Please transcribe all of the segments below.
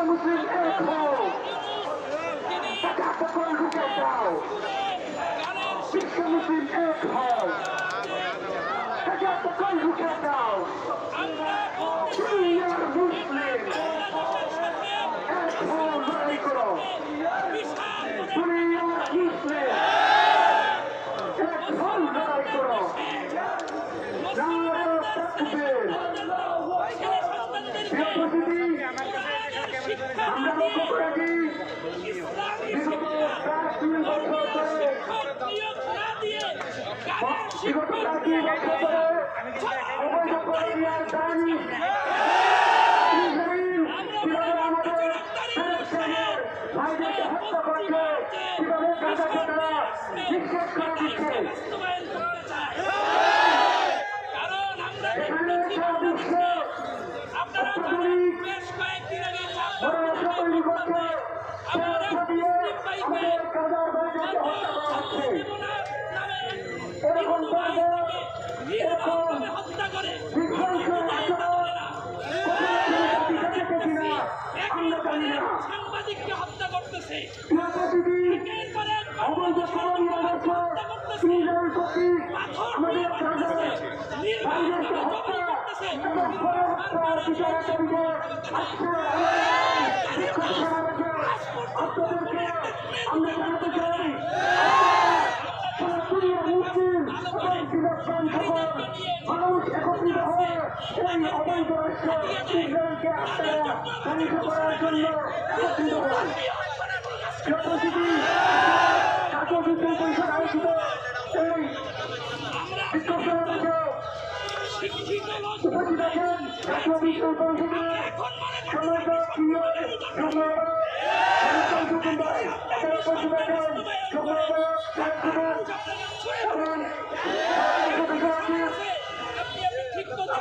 মিছিল এক হও টাকা সকল ঢুকে যাও বিশ্ব মিছিল এক হও টাকা সকল ঢুকে যাও সিনিয়র মুসলিম এক হও লড়াই করো সিনিয়র মুসলিম এক হও লড়াই করো নারা তাকবীর প্রিয় প্রতিদিন আমরা লক্ষ্য বিগত প্রায় দুই বছর ধরে বিগত প্রায় দুই বছর ধরে অবৈধ প্রক্রিয়ার দাবি কীভাবে এখানে সারা বিশ্বে অত্যাধুনিক বড় তৈরি করছে সেটা দিয়ে আমাদের গাজার ভাইদেরকে হত্যা করা হচ্ছে এরকম করবে এরকম বিধ্বংস আচরণ আমরা জানি না সাংবাদিককে হত্যা করতেছে প্রতিদিন একের পর এক অবৈধ কলোনিয়াল বছর ইসরায়েল কর্তৃক আমাদের ভাইদেরকে হত্যা এবং পরে হত্যার বিচারের দাবিতে আজকে বিক্ষোভ সমাবেশে আপনাদেরকে আমরা জানাতে চাই দুনিয়া মুসলিম বিলক্ষণ সকল মানুষ একত্রিত হয়ে এই অবৈধ রাষ্ট্র ইসরায়েলকে আপনারা ধ্বংস করার জন্য একত্রিত হন প্রতিটি জাতীয় বিদ্যুৎ পরিষদ আয়োজিত এই সংগ্রামক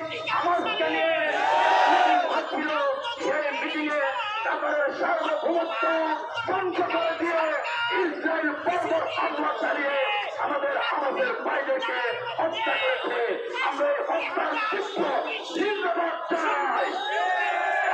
নিয়ে মিটিং হচ্ছিল সেই মিটিংয়ে কাতারের সার্বভৌমত্ব ধ্বংস করে দিয়ে ইসরায়েল আমাদের আমাদের বাইরেকে হত্যা করেছে আমরা হত্যার তীব্র জিন্দাবাদ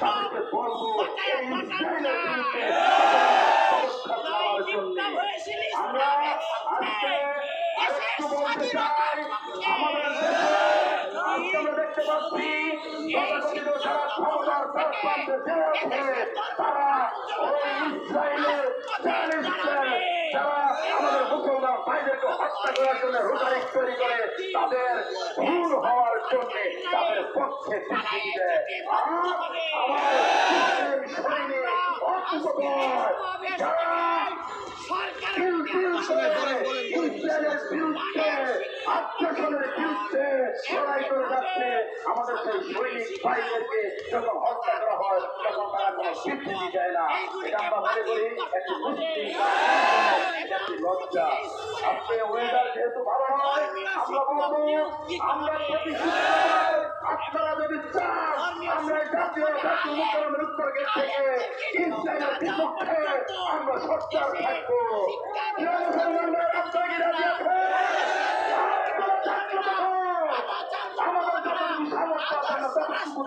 তাদেরকে বলব এই আমরা আজকে আরেকটু বলতে চাই আমাদের আজকে আমরা দেখতে পাচ্ছি তথাকথিত যারা ক্ষমতার প্রান্তে যে আছে তারা ওই ইসরায়েলের যারা ভাইদেরকে হত্যা করার জন্য রোটারিক তৈরি করে তাদের ভুল হওয়ার জন্য তাদের পক্ষে আমার বিরুদ্ধে আগ্রাসনের বিরুদ্ধে লড়াই করে যাচ্ছে আমাদের সেই সৈনিক ভাইদেরকে যখন হত্যা করা হয় তখন তারা কোনো স্বীকৃতি দেয় না। এটা আমরা মনে করি একটি মুসলিম একটি লজ্জা। আজকে ওয়েদার যেহেতু ভালো নয় আমরা বলব আমরা আপনারা যদি চান আমরা জাতীয় জাতীয় মুক্তরমের থেকে ইসরায়েলের বিপক্ষে আমরা সচ্চার থাকব। প্রিয় আপনারা কি রাজি আছেন? আপনারা থাকব তখন। আমাদের আমরা ততটুকু